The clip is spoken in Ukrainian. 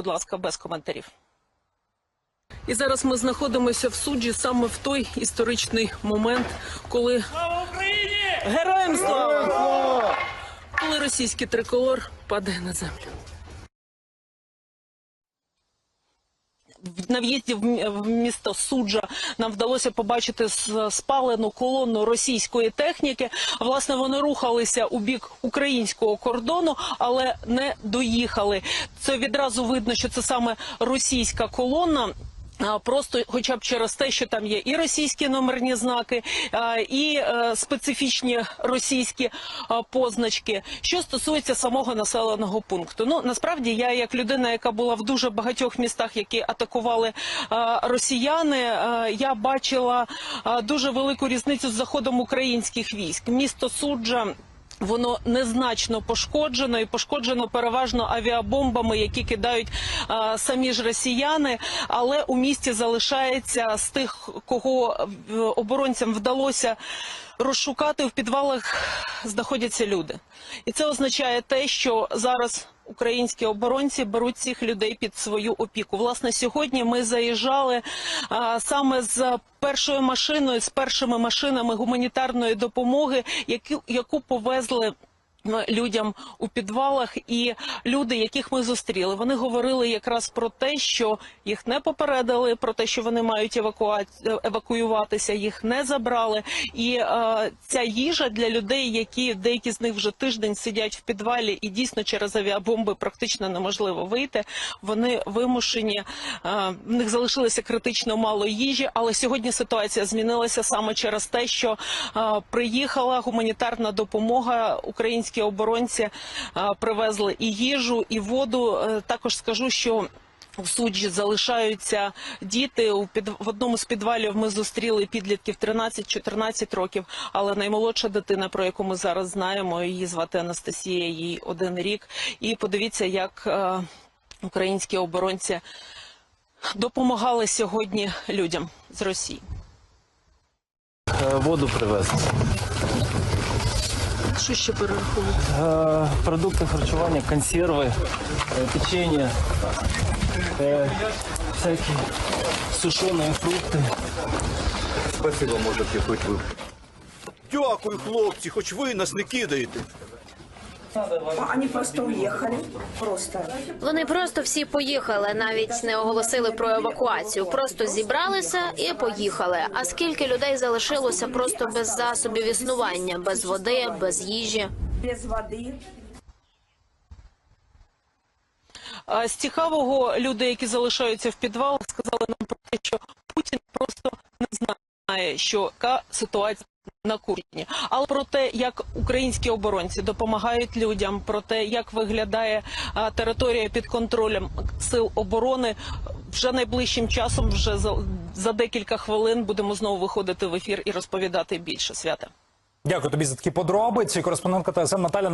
будь ласка, без коментарів. І зараз ми знаходимося в суді саме в той історичний момент, коли Слава Україні! героям слава! Коли російський триколор падає на землю. На в'їзді в мі- в місто суджа нам вдалося побачити спалену колону російської техніки. Власне, вони рухалися у бік українського кордону, але не доїхали. Це відразу видно, що це саме російська колона. Просто, хоча б через те, що там є і російські номерні знаки, і е, специфічні російські позначки. Що стосується самого населеного пункту, ну насправді я, як людина, яка була в дуже багатьох містах, які атакували росіяни, я бачила дуже велику різницю з заходом українських військ. Місто суджа. Воно незначно пошкоджено і пошкоджено переважно авіабомбами, які кидають а, самі ж росіяни. Але у місті залишається з тих, кого е, оборонцям вдалося розшукати в підвалах, знаходяться люди, і це означає те, що зараз. Українські оборонці беруть цих людей під свою опіку. Власне, сьогодні ми заїжджали а, саме з першою машиною, з першими машинами гуманітарної допомоги, яку, яку повезли. Людям у підвалах і люди, яких ми зустріли, вони говорили якраз про те, що їх не попередили, про те, що вони мають евакуа... евакуюватися, їх не забрали. І е, ця їжа для людей, які деякі з них вже тиждень сидять в підвалі, і дійсно через авіабомби практично неможливо вийти. Вони вимушені, е, в них залишилося критично мало їжі, але сьогодні ситуація змінилася саме через те, що е, приїхала гуманітарна допомога. Українські оборонці привезли і їжу, і воду. Е, Також скажу, що у суджі залишаються діти. У під в одному з підвалів ми зустріли підлітків 13-14 років. Але наймолодша дитина, про яку ми зараз знаємо, її звати Анастасія, їй один рік. І подивіться, як е, українські оборонці допомагали сьогодні людям з Росії. Е, Воду привезли. Що ще перераховують? Е, Продукти харчування, консерви, е, печення, е, всякі сушені фрукти. Спасибо, можете хоч ви. Дякую, хлопці, хоч ви нас не кидаєте. Они просто уехали. Просто. Вони просто всі поїхали, навіть не оголосили про евакуацію. Просто зібралися і поїхали. А скільки людей залишилося просто без засобів існування, без води, без їжі? Без воды. А З цікавого люди, які залишаються в підвалах, сказали нам про те, що Путін просто не знає, що яка ситуація на Курщині. Але про те, як українські оборонці допомагають людям, про те, як виглядає територія під контролем сил оборони, вже найближчим часом, вже за, за декілька хвилин, будемо знову виходити в ефір і розповідати більше свята. Дякую тобі за такі подробиці. Кореспондентка ТСН Наталя